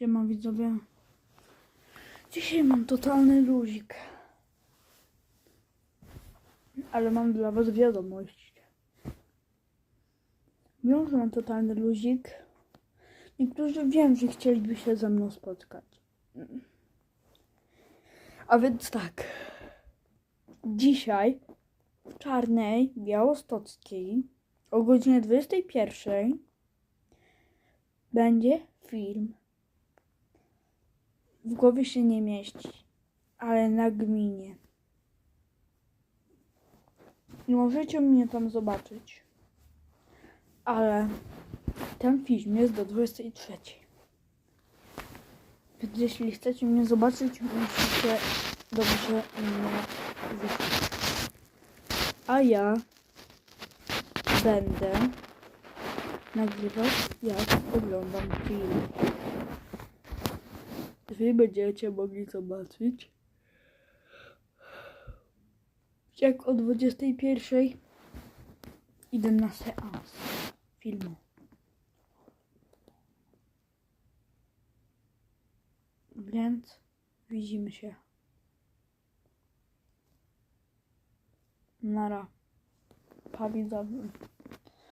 Siema widzowie. Dzisiaj mam totalny luzik. Ale mam dla was wiadomość. Mimo, że mam totalny luzik, niektórzy wiem, że chcieliby się ze mną spotkać. A więc tak. Dzisiaj w Czarnej Białostockiej o godzinie 21 będzie film. W głowie się nie mieści, ale na gminie. I możecie mnie tam zobaczyć. Ale ten film jest do 23. Więc jeśli chcecie mnie zobaczyć, musicie dobrze mnie wysłuchać. A ja będę nagrywać, jak oglądam film. Wy będziecie mogli zobaczyć, jak o 21 idę na seans filmu. Więc widzimy się. Nara. Pa widzowie.